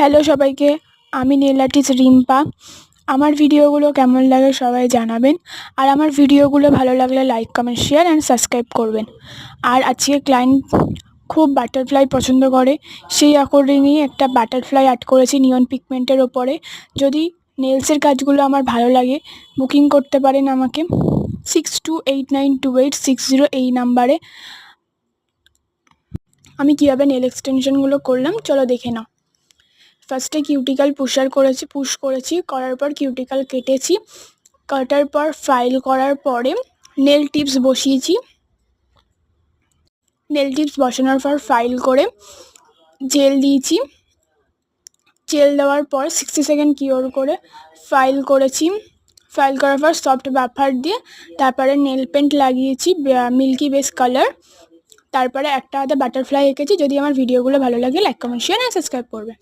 Hello সবাইকে, আমি nail artist Rimpa. আমার ভিডিওগুলো কেমন লাগে সবাই জানাবেন। আর আমার ভিডিওগুলো ভালো লাগলে like comment share and subscribe করবেন। আর আজকে ক্লায়েন্ট খুব বাটারফ্লাই পছন্দ করে। সেই অ্যাকর্ডিংই একটা বাটারফ্লাই আর্ট করেছি নিয়ন পিগমেন্টের ওপরে। যদি নেলসের কাজগুলো আমার ভালো লাগে বুকিং করতে পারেন আমাকে। Six two eight nine two eight six zero এই নাম্বারে আমি কীভাবে নেল এক্সটেনশনগুলো করলাম, চলো দেখে নাও। ফার্স্টে কিউটিক্যাল পুষার করেছি পুশ করেছি, করার পর কিউটিক্যাল কেটেছি, কাটার পর ফাইল করার পরে নেল টিপস বসিয়েছি। নেল টিপস বসানোর পর ফাইল করে জেল দিয়েছি। জেল দেওয়ার পর সিক্সটি সেকেন্ড কিওর করে ফাইল করেছি। ফাইল করার পর সফট বাফার দিয়ে তারপরে নেল পেন্ট লাগিয়েছি মিল্কি বেস কালার তারপরে একটা আধা বাটারফ্লাই এঁকেছি। যদি আমার ভিডিওগুলো ভালো লাগে like comment share and subscribe করবে।